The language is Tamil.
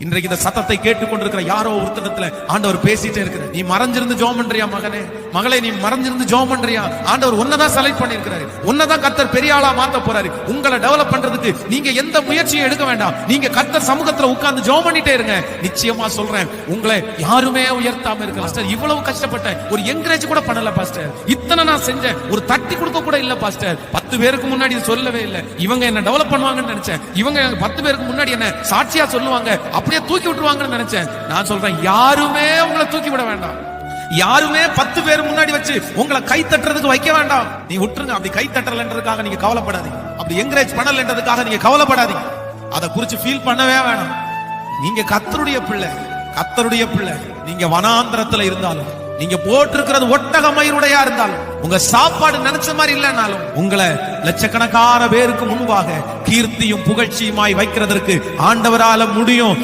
இன்றைக்கு இந்த சத்தத்தை கேட்டுக்கொண்டிருக்கிற யாரோ ஒருத்தனத்துல ஆண்டவர் பேசிட்டே இருக்கிற நீ மறைஞ்சிருந்து ஜோம் பண்றியா மகனே? மகளே நீ மறந்திருந்து ஜோம் பண்றியா? ஆண்டவர் உன்னதான் செலக்ட் பண்ணிருக்கிறாரு உன்னதான் கத்தர் பெரிய ஆளா மாத்த போறாரு. உங்களை டெவலப் பண்றதுக்கு நீங்க எந்த முயற்சியும் எடுக்க வேண்டாம். நீங்க கத்தர் சமூகத்துல உட்கார்ந்து ஜோம் பண்ணிட்டே இருங்க. நிச்சயமா சொல்றேன் உங்களை யாருமே உயர்த்தாம இருக்க பாஸ்டர் இவ்வளவு கஷ்டப்பட்டேன். ஒரு என்கரேஜ் கூட பண்ணல பாஸ்டர் இத்தனை நான் செஞ்சேன். ஒரு தட்டி கொடுக்க கூட இல்ல பாஸ்டர் பத்து பேருக்கு முன்னாடி சொல்லவே இல்லை. இவங்க என்ன டெவலப் பண்ணுவாங்கன்னு நினைச்சேன். இவங்க பத்து பேருக்கு முன்னாடி என்ன சாட்சியா சொல்லுவாங்க. அப்படியே தூக்கி விட்டுருவாங்கன்னு நினைச்சேன். நான் சொல்றேன் யாருமே உங்களை தூக்கி விட வேண்டாம். யாருமே பத்து பேர் முன்னாடி வச்சு உங்களை கை தட்டுறதுக்கு வைக்க வேண்டாம். நீ விட்டுருங்க. அப்படி கை தட்டலன்றதுக்காக நீங்க கவலைப்படாதீங்க. அப்படி என்கரேஜ் பண்ணலன்றதுக்காக நீங்க கவலைப்படாதீங்க. அதை குறிச்சு ஃபீல் பண்ணவே வேணாம். நீங்க கத்தருடைய பிள்ளை கத்தருடைய பிள்ளை. நீங்க வனாந்திரத்துல இருந்தாலும் நீங்க போட்டிருக்கிறது ஒட்டக மயிருடையா இருந்தாலும் உங்க சாப்பாடு நினைச்ச மாதிரி இல்லைனாலும் உங்களை லட்சக்கணக்கான பேருக்கு முன்பாக கீர்த்தியும் புகழ்ச்சியுமாய் வைக்கிறதற்கு ஆண்டவரால முடியும்.